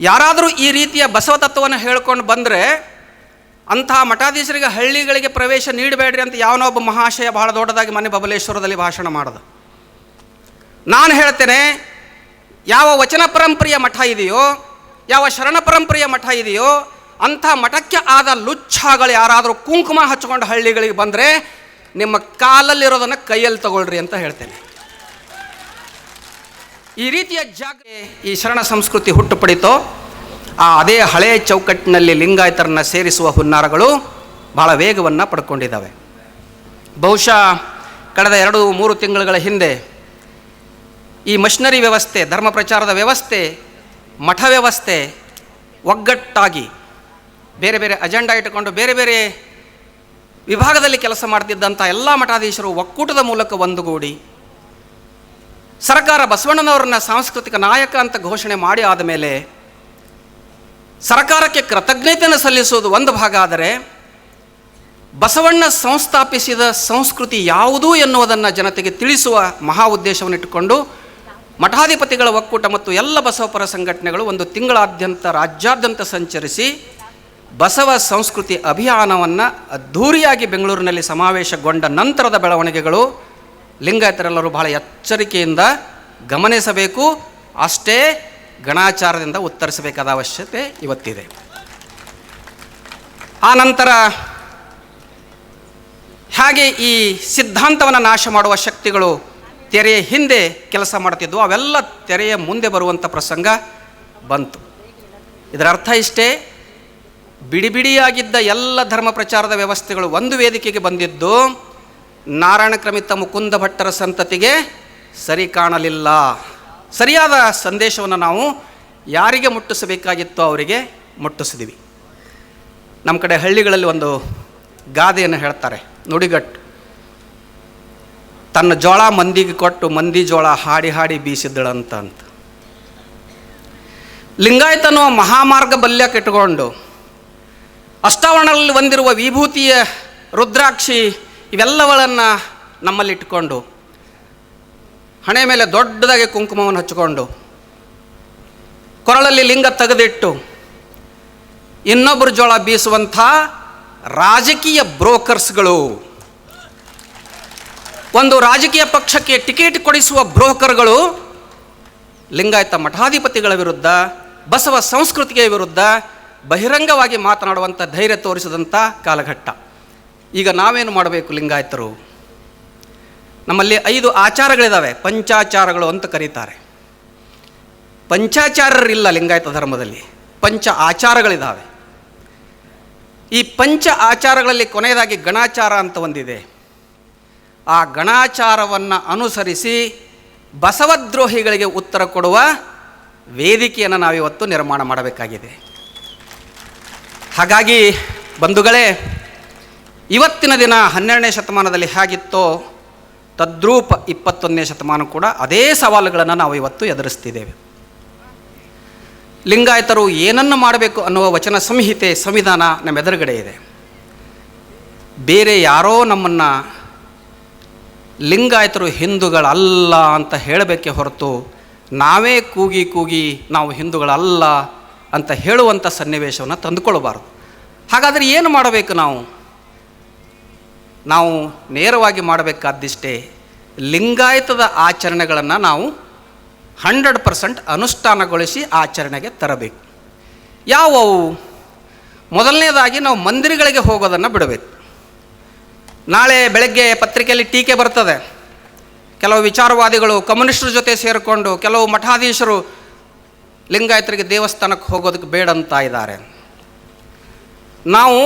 ಯಾರಾದರೂ ಈ ರೀತಿಯ ಬಸವ ತತ್ವವನ್ನು ಹೇಳ್ಕೊಂಡು ಬಂದರೆ ಅಂತಹ ಮಠಾಧೀಶರಿಗೆ ಹಳ್ಳಿಗಳಿಗೆ ಪ್ರವೇಶ ನೀಡಬೇಡ್ರಿ ಅಂತ ಯಾವನೊಬ್ಬ ಮಹಾಶಯ ಬಹಳ ದೊಡ್ಡದಾಗಿ ಮನೆ ಬಬಲೇಶ್ವರದಲ್ಲಿ ಭಾಷಣ ಮಾಡಿದ. ನಾನು ಹೇಳ್ತೇನೆ, ಯಾವ ವಚನ ಪರಂಪರೆಯ ಮಠ ಇದೆಯೋ, ಯಾವ ಶರಣ ಪರಂಪರೆಯ ಮಠ ಇದೆಯೋ, ಅಂಥ ಮಠಕ್ಕೆ ಆದ ಲುಚ್ಛಗಳು ಯಾರಾದರೂ ಕುಂಕುಮ ಹಚ್ಕೊಂಡು ಹಳ್ಳಿಗಳಿಗೆ ಬಂದರೆ ನಿಮ್ಮ ಕಾಲಲ್ಲಿರೋದನ್ನು ಕೈಯಲ್ಲಿ ತಗೊಳ್ರಿ ಅಂತ ಹೇಳ್ತೇನೆ. ಈ ರೀತಿಯ ಜಾಗ ಈ ಶರಣ ಸಂಸ್ಕೃತಿ ಹುಟ್ಟು ಪಡಿತೋ ಆ ಅದೇ ಹಳೆಯ ಚೌಕಟ್ಟಿನಲ್ಲಿ ಲಿಂಗಾಯತರನ್ನು ಸೇರಿಸುವ ಹುನ್ನಾರಗಳು ಬಹಳ ವೇಗವನ್ನು ಪಡ್ಕೊಂಡಿದ್ದಾವೆ. ಬಹುಶಃ ಕಳೆದ ಎರಡು ಮೂರು ತಿಂಗಳುಗಳ ಹಿಂದೆ ಈ ಮಷಿನರಿ ವ್ಯವಸ್ಥೆ, ಧರ್ಮ ಪ್ರಚಾರದ ವ್ಯವಸ್ಥೆ, ಮಠ ವ್ಯವಸ್ಥೆ ಒಗ್ಗಟ್ಟಾಗಿ ಬೇರೆ ಬೇರೆ ಅಜೆಂಡಾ ಇಟ್ಟುಕೊಂಡು ಬೇರೆ ಬೇರೆ ವಿಭಾಗದಲ್ಲಿ ಕೆಲಸ ಮಾಡ್ತಿದ್ದಂಥ ಎಲ್ಲ ಮಠಾಧೀಶರು ಒಕ್ಕೂಟದ ಮೂಲಕ ಒಂದುಗೂಡಿ ಸರ್ಕಾರ ಬಸವಣ್ಣನವರನ್ನ ಸಾಂಸ್ಕೃತಿಕ ನಾಯಕ ಅಂತ ಘೋಷಣೆ ಮಾಡಿ ಆದಮೇಲೆ ಸರ್ಕಾರಕ್ಕೆ ಕೃತಜ್ಞತೆಯನ್ನು ಸಲ್ಲಿಸುವುದು ಒಂದು ಭಾಗ, ಆದರೆ ಬಸವಣ್ಣ ಸಂಸ್ಥಾಪಿಸಿದ ಸಂಸ್ಕೃತಿ ಯಾವುದು ಎನ್ನುವುದನ್ನು ಜನತೆಗೆ ತಿಳಿಸುವ ಮಹಾ ಉದ್ದೇಶವನ್ನು ಇಟ್ಟುಕೊಂಡು ಮಠಾಧಿಪತಿಗಳ ಒಕ್ಕೂಟ ಮತ್ತು ಎಲ್ಲ ಬಸವಪರ ಸಂಘಟನೆಗಳು ಒಂದು ತಿಂಗಳಾದ್ಯಂತ ರಾಜ್ಯಾದ್ಯಂತ ಸಂಚರಿಸಿ ಬಸವ ಸಂಸ್ಕೃತಿ ಅಭಿಯಾನವನ್ನು ಅದ್ಧೂರಿಯಾಗಿ ಬೆಂಗಳೂರಿನಲ್ಲಿ ಸಮಾವೇಶಗೊಂಡ ನಂತರದ ಬೆಳವಣಿಗೆಗಳು ಲಿಂಗಾಯತರೆಲ್ಲರೂ ಬಹಳ ಎಚ್ಚರಿಕೆಯಿಂದ ಗಮನಿಸಬೇಕು. ಅಷ್ಟೇ ಗಣಾಚಾರದಿಂದ ಉತ್ತರಿಸಬೇಕಾದ ಅವಶ್ಯಕತೆ ಇವತ್ತಿದೆ. ಆ ನಂತರ ಹಾಗೆ ಈ ಸಿದ್ಧಾಂತವನ್ನು ನಾಶ ಮಾಡುವ ಶಕ್ತಿಗಳು ತೆರೆಯ ಹಿಂದೆ ಕೆಲಸ ಮಾಡ್ತಿದ್ವು ಅವೆಲ್ಲ ತೆರೆಯ ಮುಂದೆ ಬರುವಂಥ ಪ್ರಸಂಗ ಬಂತು. ಇದರ ಅರ್ಥ ಇಷ್ಟೇ, ಬಿಡಿ ಬಿಡಿಯಾಗಿದ್ದ ಎಲ್ಲ ಧರ್ಮ ಪ್ರಚಾರದ ವ್ಯವಸ್ಥೆಗಳು ಒಂದು ವೇದಿಕೆಗೆ ಬಂದಿದ್ದು ನಾರಾಯಣ ಕ್ರಮಿತ ಮುಕುಂದ ಭಟ್ಟರ ಸಂತತಿಗೆ ಸರಿ ಕಾಣಲಿಲ್ಲ. ಸರಿಯಾದ ಸಂದೇಶವನ್ನು ನಾವು ಯಾರಿಗೆ ಮುಟ್ಟಿಸಬೇಕಾಗಿತ್ತೋ ಅವರಿಗೆ ಮುಟ್ಟಿಸಿದೀವಿ. ನಮ್ಮ ಕಡೆ ಹಳ್ಳಿಗಳಲ್ಲಿ ಒಂದು ಗಾದೆಯನ್ನು ಹೇಳ್ತಾರೆ, ನುಡಿಗಟ್ಟು. ತನ್ನ ಜೋಳ ಮಂದಿಗೆ ಕೊಟ್ಟು ಮಂದಿ ಜೋಳ ಹಾಡಿ ಹಾಡಿ ಬೀಸಿದ್ದಳಂತ ಅಂತ. ಲಿಂಗಾಯತನೋ ಮಹಾಮಾರ್ಗ ಬಲ್ಯ ಕೆಟ್ಟುಕೊಂಡು ಅಷ್ಟಾವರಣದಲ್ಲಿ ಹೊಂದಿರುವ ವಿಭೂತಿಯ ರುದ್ರಾಕ್ಷಿ ಇವೆಲ್ಲಗಳನ್ನು ನಮ್ಮಲ್ಲಿಟ್ಟುಕೊಂಡು ಹಣೆ ಮೇಲೆ ದೊಡ್ಡದಾಗಿ ಕುಂಕುಮವನ್ನು ಹಚ್ಚಿಕೊಂಡು ಕೊರಳಲ್ಲಿ ಲಿಂಗ ತೆಗೆದಿಟ್ಟು ಇನ್ನೊಬ್ಬರು ಜೋಳ ಬೀಸುವಂಥ ರಾಜಕೀಯ ಬ್ರೋಕರ್ಸ್ಗಳು. ಒಂದು ರಾಜಕೀಯ ಪಕ್ಷಕ್ಕೆ ಟಿಕೆಟ್ ಕೊಡಿಸುವ ಬ್ರೋಕರ್ಗಳು ಲಿಂಗಾಯತ ಮಠಾಧಿಪತಿಗಳ ವಿರುದ್ಧ, ಬಸವ ಸಂಸ್ಕೃತಿಗೆ ವಿರುದ್ಧ ಬಹಿರಂಗವಾಗಿ ಮಾತನಾಡುವಂಥ ಧೈರ್ಯ ತೋರಿಸಿದಂಥ ಕಾಲಘಟ್ಟ. ಈಗ ನಾವೇನು ಮಾಡಬೇಕು ಲಿಂಗಾಯತರು? ನಮ್ಮಲ್ಲಿ ಐದು ಆಚಾರಗಳಿದ್ದಾವೆ ಪಂಚಾಚಾರಗಳು ಅಂತ ಕರೀತಾರೆ. ಪಂಚಾಚಾರರಿಲ್ಲ ಲಿಂಗಾಯತ ಧರ್ಮದಲ್ಲಿ, ಪಂಚ ಆಚಾರಗಳಿದ್ದಾವೆ ಈ ಪಂಚ ಆಚಾರಗಳಲ್ಲಿ ಕೊನೆಯದಾಗಿ ಗಣಾಚಾರ ಅಂತ ಒಂದಿದೆ. ಆ ಗಣಾಚಾರವನ್ನು ಅನುಸರಿಸಿ ಬಸವದ್ರೋಹಿಗಳಿಗೆ ಉತ್ತರ ಕೊಡುವ ವೇದಿಕೆಯನ್ನು ನಾವಿವತ್ತು ನಿರ್ಮಾಣ ಮಾಡಬೇಕಾಗಿದೆ. ಹಾಗಾಗಿ ಬಂಧುಗಳೇ ಇವತ್ತಿನ ದಿನ ಹನ್ನೆರಡನೇ ಶತಮಾನದಲ್ಲಿ ಹೇಗಿತ್ತೋ ತದ್ರೂಪ ಇಪ್ಪತ್ತೊಂದನೇ ಶತಮಾನ ಕೂಡ ಅದೇ ಸವಾಲುಗಳನ್ನು ನಾವು ಇವತ್ತು ಎದುರಿಸ್ತಿದ್ದೇವೆ. ಲಿಂಗಾಯತರು ಏನನ್ನು ಮಾಡಬೇಕು ಅನ್ನುವ ವಚನ ಸಂಹಿತೆ ಸಂವಿಧಾನ ನಮ್ಮ ಎದುರುಗಡೆ ಇದೆ. ಬೇರೆ ಯಾರೋ ನಮ್ಮನ್ನು ಲಿಂಗಾಯತರು ಹಿಂದೂಗಳಲ್ಲ ಅಂತ ಹೇಳಬೇಕೆ ಹೊರತು ನಾವೇ ಕೂಗಿ ಕೂಗಿ ನಾವು ಹಿಂದೂಗಳಲ್ಲ ಅಂತ ಹೇಳುವಂಥ ಸನ್ನಿವೇಶವನ್ನು ತಂದುಕೊಳ್ಬಾರ್ದು ಹಾಗಾದರೆ ಏನು ಮಾಡಬೇಕು ನಾವು? ನಾವು ನೇರವಾಗಿ ಮಾಡಬೇಕಾದಿಷ್ಟೇ ಲಿಂಗಾಯತದ ಆಚರಣೆಗಳನ್ನು ನಾವು ಹಂಡ್ರೆಡ್ ಪರ್ಸೆಂಟ್ ಅನುಷ್ಠಾನಗೊಳಿಸಿ ಆಚರಣೆಗೆ ತರಬೇಕು. ಯಾವುವು? ಮೊದಲನೇದಾಗಿ ನಾವು ಮಂದಿರಗಳಿಗೆ ಹೋಗೋದನ್ನು ಬಿಡಬೇಕು. ನಾಳೆ ಬೆಳಗ್ಗೆ ಪತ್ರಿಕೆಯಲ್ಲಿ ಟೀಕೆ ಬರ್ತದೆ. ಕೆಲವು ವಿಚಾರವಾದಿಗಳು ಕಮ್ಯುನಿಸ್ಟ್ರ ಜೊತೆ ಸೇರಿಕೊಂಡು ಕೆಲವು ಮಠಾಧೀಶರು ಲಿಂಗಾಯತರಿಗೆ ದೇವಸ್ಥಾನಕ್ಕೆ ಹೋಗೋದಕ್ಕೆ ಬೇಡ ಅಂತ ಇದ್ದಾರೆ. ನಾವು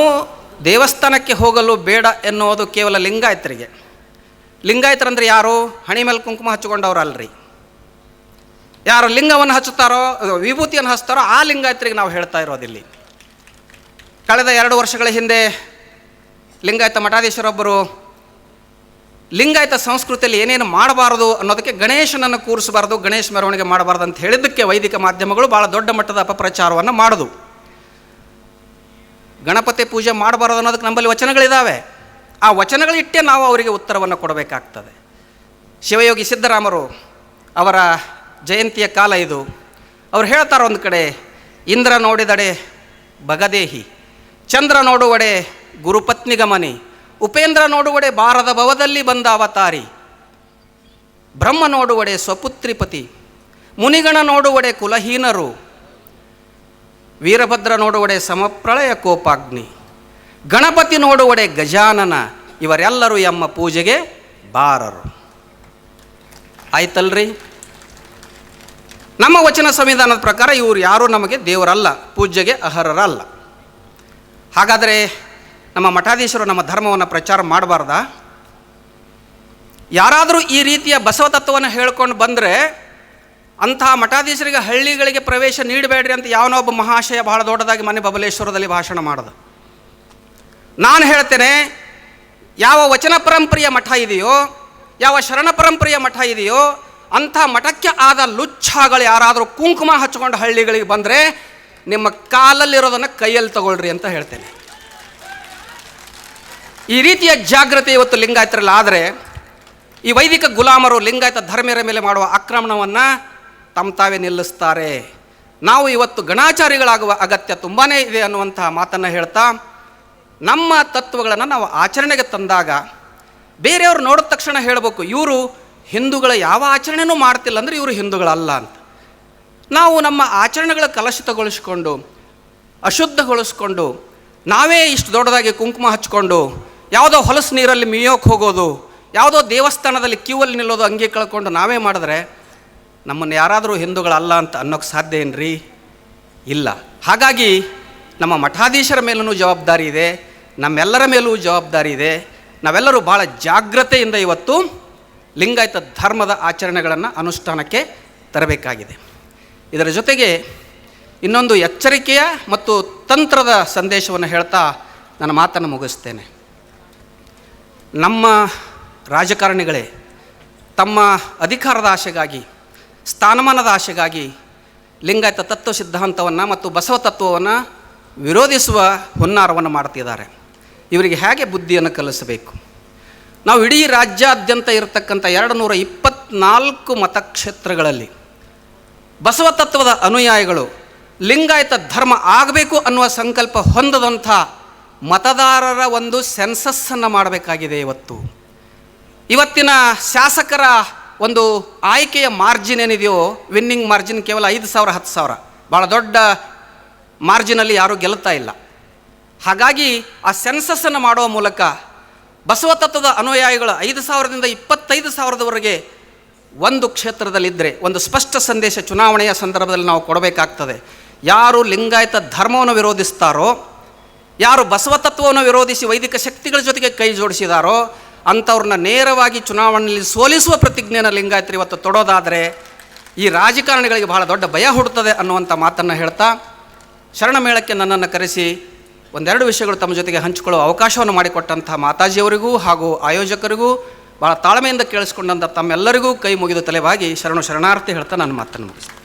ದೇವಸ್ಥಾನಕ್ಕೆ ಹೋಗಲು ಬೇಡ ಎನ್ನುವುದು ಕೇವಲ ಲಿಂಗಾಯತರಿಗೆ. ಲಿಂಗಾಯತರಂದ್ರೆ ಯಾರು? ಹಣಿ ಮೇಲೆ ಕುಂಕುಮ ಹಚ್ಚಿಕೊಂಡವ್ರಲ್ರಿ. ಯಾರು ಲಿಂಗವನ್ನು ಹಚ್ಚುತ್ತಾರೋ ವಿಭೂತಿಯನ್ನು ಹಚ್ತಾರೋ, ಆ ಲಿಂಗಾಯತರಿಗೆ ನಾವು ಹೇಳ್ತಾ ಇರೋದಿಲ್ಲಿ. ಕಳೆದ ಎರಡು ವರ್ಷಗಳ ಹಿಂದೆ ಲಿಂಗಾಯತ ಮಠಾಧೀಶರೊಬ್ಬರು ಲಿಂಗಾಯತ ಸಂಸ್ಕೃತಿಯಲ್ಲಿ ಏನೇನು ಮಾಡಬಾರದು ಅನ್ನೋದಕ್ಕೆ ಗಣೇಶನನ್ನು ಕೂರಿಸಬಾರದು, ಗಣೇಶ ಮೆರವಣಿಗೆ ಮಾಡಬಾರ್ದು ಅಂತ ಹೇಳಿದ್ದಕ್ಕೆ ವೈದಿಕ ಮಾಧ್ಯಮಗಳು ಭಾಳ ದೊಡ್ಡ ಮಟ್ಟದ ಅಪಪ್ರಚಾರವನ್ನು ಮಾಡೋದು. ಗಣಪತಿ ಪೂಜೆ ಮಾಡಬಾರದು ಅನ್ನೋದಕ್ಕೆ ನಮ್ಮಲ್ಲಿ ವಚನಗಳಿದ್ದಾವೆ ಆ ವಚನಗಳಿಟ್ಟೇ ನಾವು ಅವರಿಗೆ ಉತ್ತರವನ್ನು ಕೊಡಬೇಕಾಗ್ತದೆ. ಶಿವಯೋಗಿ ಸಿದ್ದರಾಮರು ಅವರ ಜಯಂತಿಯ ಕಾಲ ಇದು. ಅವ್ರು ಹೇಳ್ತಾರೆ ಒಂದು ಕಡೆ, ಇಂದ್ರ ನೋಡಿದಡೆ ಬಗದೇಹಿ ಚಂದ್ರ ನೋಡುವಡೆ ಗುರುಪತ್ನಿಗಮನಿ, ಉಪೇಂದ್ರ ನೋಡುವಡೆ ಬಾರದ ಭವದಲ್ಲಿ ಬಂದ ಅವತಾರಿ, ಬ್ರಹ್ಮ ನೋಡುವಡೆ ಸ್ವಪುತ್ರಿಪತಿ, ಮುನಿಗಣ ನೋಡುವಡೆ ಕುಲಹೀನರು ವೀರಭದ್ರ ನೋಡುವಡೆ ಸಮಪ್ರಳಯ ಕೋಪಾಗ್ನಿ. ಗಣಪತಿ ನೋಡುವಡೆ ಗಜಾನನ, ಇವರೆಲ್ಲರೂ ಎಮ್ಮ ಪೂಜೆಗೆ ಬಾರರು. ಆಯ್ತಲ್ರಿ? ನಮ್ಮ ವಚನ ಸಂವಿಧಾನದ ಪ್ರಕಾರ ಇವರು ಯಾರೂ ನಮಗೆ ದೇವರಲ್ಲ ಪೂಜೆಗೆ ಅರ್ಹರಲ್ಲ. ಹಾಗಾದರೆ ನಮ್ಮ ಮಠಾಧೀಶರು ನಮ್ಮ ಧರ್ಮವನ್ನು ಪ್ರಚಾರ ಮಾಡಬಾರ್ದಾ? ಯಾರಾದರೂ ಈ ರೀತಿಯ ಬಸವ ತತ್ವವನ್ನು ಹೇಳ್ಕೊಂಡು ಬಂದರೆ ಅಂತಹ ಮಠಾಧೀಶರಿಗೆ ಹಳ್ಳಿಗಳಿಗೆ ಪ್ರವೇಶ ನೀಡಬೇಡ್ರಿ ಅಂತ ಯಾವನೋ ಒಬ್ಬ ಮಹಾಶಯ ಬಹಳ ದೊಡ್ಡದಾಗಿ ಮನೆ ಬಬಲೇಶ್ವರದಲ್ಲಿ ಭಾಷಣ ಮಾಡಿದ. ನಾನು ಹೇಳ್ತೇನೆ, ಯಾವ ವಚನ ಪರಂಪರೆಯ ಮಠ ಇದೆಯೋ, ಯಾವ ಶರಣ ಪರಂಪರೆಯ ಮಠ ಇದೆಯೋ, ಅಂಥ ಮಠಕ್ಕೆ ಆದ ಲುಚ್ಛಗಳು ಯಾರಾದರೂ ಕುಂಕುಮ ಹಚ್ಕೊಂಡು ಹಳ್ಳಿಗಳಿಗೆ ಬಂದರೆ ನಿಮ್ಮ ಕಾಲಲ್ಲಿರೋದನ್ನು ಕೈಯಲ್ಲಿ ತಗೊಳ್ರಿ ಅಂತ ಹೇಳ್ತೇನೆ. ಈ ರೀತಿಯ ಜಾಗೃತಿ ಇವತ್ತು ಲಿಂಗಾಯತರಲ್ಲಿ ಆದರೆ, ಈ ವೈದಿಕ ಗುಲಾಮರು ಲಿಂಗಾಯತ ಧರ್ಮೀಯರ ಮೇಲೆ ಮಾಡುವ ಆಕ್ರಮಣವನ್ನು ತಮ್ಮ ತಾವೇ ನಿಲ್ಲಿಸ್ತಾರೆ. ನಾವು ಇವತ್ತು ಗಣಾಚಾರಿಗಳಾಗುವ ಅಗತ್ಯ ತುಂಬಾ ಇದೆ ಅನ್ನುವಂತಹ ಮಾತನ್ನು ಹೇಳ್ತಾ, ನಮ್ಮ ತತ್ವಗಳನ್ನು ನಾವು ಆಚರಣೆಗೆ ತಂದಾಗ ಬೇರೆಯವರು ನೋಡಿದ ತಕ್ಷಣ ಹೇಳಬೇಕು, ಇವರು ಹಿಂದೂಗಳ ಯಾವ ಆಚರಣೆನೂ ಮಾಡ್ತಿಲ್ಲ ಅಂದರೆ ಇವರು ಹಿಂದೂಗಳಲ್ಲ ಅಂತ. ನಾವು ನಮ್ಮ ಆಚರಣೆಗಳ ಕಲುಷಿತಗೊಳಿಸ್ಕೊಂಡು ಅಶುದ್ಧಗೊಳಿಸ್ಕೊಂಡು, ನಾವೇ ಇಷ್ಟು ದೊಡ್ಡದಾಗಿ ಕುಂಕುಮ ಹಚ್ಕೊಂಡು, ಯಾವುದೋ ಹೊಲಸು ನೀರಲ್ಲಿ ಮೀಯೋಕೆ ಹೋಗೋದು, ಯಾವುದೋ ದೇವಸ್ಥಾನದಲ್ಲಿ ಕ್ಯೂವಲ್ಲಿ ನಿಲ್ಲೋದು ಅಂಗಿ ಕಳ್ಕೊಂಡು ನಾವೇ ಮಾಡಿದ್ರೆ ನಮ್ಮನ್ನು ಯಾರಾದರೂ ಹಿಂದೂಗಳಲ್ಲ ಅಂತ ಅನ್ನೋಕ್ಕೆ ಸಾಧ್ಯ ಏನ್ರಿ? ಇಲ್ಲ. ಹಾಗಾಗಿ ನಮ್ಮ ಮಠಾಧೀಶರ ಮೇಲೂ ಜವಾಬ್ದಾರಿ ಇದೆ, ನಮ್ಮೆಲ್ಲರ ಮೇಲೂ ಜವಾಬ್ದಾರಿ ಇದೆ. ನಾವೆಲ್ಲರೂ ಭಾಳ ಜಾಗ್ರತೆಯಿಂದ ಇವತ್ತು ಲಿಂಗಾಯತ ಧರ್ಮದ ಆಚರಣೆಗಳನ್ನು ಅನುಷ್ಠಾನಕ್ಕೆ ತರಬೇಕಾಗಿದೆ. ಇದರ ಜೊತೆಗೆ ಇನ್ನೊಂದು ಎಚ್ಚರಿಕೆಯ ಮತ್ತು ತಂತ್ರದ ಸಂದೇಶವನ್ನು ಹೇಳ್ತಾ ನನ್ನ ಮಾತನ್ನು ಮುಗಿಸ್ತೇನೆ. ನಮ್ಮ ರಾಜಕಾರಣಿಗಳೇ, ತಮ್ಮ ಅಧಿಕಾರದ ಆಶೆಗಾಗಿ ಸ್ಥಾನಮಾನದ ಆಶೆಗಾಗಿ ಲಿಂಗಾಯತ ತತ್ವ ಸಿದ್ಧಾಂತವನ್ನು ಮತ್ತು ಬಸವ ತತ್ವವನ್ನು ವಿರೋಧಿಸುವ ಹುನ್ನಾರವನ್ನು ಮಾಡ್ತಿದ್ದಾರೆ. ಇವರಿಗೆ ಹೇಗೆ ಬುದ್ಧಿಯನ್ನು ಕಲಿಸಬೇಕು? ನಾವು ಇಡೀ ರಾಜ್ಯಾದ್ಯಂತ ಇರತಕ್ಕಂಥ ಎರಡು ನೂರ ಇಪ್ಪತ್ನಾಲ್ಕು ಮತಕ್ಷೇತ್ರಗಳಲ್ಲಿ ಬಸವ ತತ್ವದ ಅನುಯಾಯಿಗಳು ಲಿಂಗಾಯತ ಧರ್ಮ ಆಗಬೇಕು ಅನ್ನುವ ಸಂಕಲ್ಪ ಹೊಂದದಂಥ ಮತದಾರರ ಒಂದು ಸೆನ್ಸಸ್ಸನ್ನು ಮಾಡಬೇಕಾಗಿದೆ ಇವತ್ತು. ಇವತ್ತಿನ ಶಾಸಕರ ಒಂದು ಆಯ್ಕೆಯ ಮಾರ್ಜಿನ್ ಏನಿದೆಯೋ ವಿನ್ನಿಂಗ್ ಮಾರ್ಜಿನ್ ಕೇವಲ ಐದು ಸಾವಿರ, ಹತ್ತು ಸಾವಿರ. ಭಾಳ ದೊಡ್ಡ ಮಾರ್ಜಿನಲ್ಲಿ ಯಾರೂ ಗೆಲ್ತಾ ಇಲ್ಲ. ಹಾಗಾಗಿ ಆ ಸೆನ್ಸಸ್ಸನ್ನು ಮಾಡುವ ಮೂಲಕ ಬಸವ ತತ್ವದ ಅನುಯಾಯಿಗಳು ಐದು ಸಾವಿರದಿಂದ ಇಪ್ಪತ್ತೈದು ಸಾವಿರದವರೆಗೆ ಒಂದು ಕ್ಷೇತ್ರದಲ್ಲಿದ್ದರೆ ಒಂದು ಸ್ಪಷ್ಟ ಸಂದೇಶ ಚುನಾವಣೆಯ ಸಂದರ್ಭದಲ್ಲಿ ನಾವು ಕೊಡಬೇಕಾಗ್ತದೆ. ಯಾರು ಲಿಂಗಾಯತ ಧರ್ಮವನ್ನು ವಿರೋಧಿಸ್ತಾರೋ, ಯಾರು ಬಸವ ತತ್ವವನ್ನು ವಿರೋಧಿಸಿ ವೈದಿಕ ಶಕ್ತಿಗಳ ಜೊತೆಗೆ ಕೈ ಜೋಡಿಸಿದಾರೋ ಅಂಥವ್ರನ್ನ ನೇರವಾಗಿ ಚುನಾವಣೆಯಲ್ಲಿ ಸೋಲಿಸುವ ಪ್ರತಿಜ್ಞೆಯನ್ನು ಲಿಂಗಾಯತರು ಇವತ್ತು ತೊಡೋದಾದರೆ ಈ ರಾಜಕಾರಣಿಗಳಿಗೆ ಬಹಳ ದೊಡ್ಡ ಭಯ ಹುಡುತ್ತದೆ ಅನ್ನುವಂಥ ಮಾತನ್ನು ಹೇಳ್ತಾ ಶರಣ ಮೇಳಕ್ಕೆ ನನ್ನನ್ನು ಕರೆಸಿ ಒಂದೆರಡು ವಿಷಯಗಳು ತಮ್ಮ ಜೊತೆಗೆ ಹಂಚಿಕೊಳ್ಳುವ ಅವಕಾಶವನ್ನು ಮಾಡಿಕೊಟ್ಟಂಥ ಮಾತಾಜಿಯವರಿಗೂ ಹಾಗೂ ಆಯೋಜಕರಿಗೂ ಭಾಳ ತಾಳ್ಮೆಯಿಂದ ಕೇಳಿಸ್ಕೊಂಡಂಥ ತಮ್ಮೆಲ್ಲರಿಗೂ ಕೈ ಮುಗಿದು ತಲೆವಾಗಿ ಶರಣು ಶರಣಾರ್ಥಿ ಹೇಳ್ತಾ ನಾನು ಮಾತನ್ನು ಮುಗಿಸ್ತೀನಿ.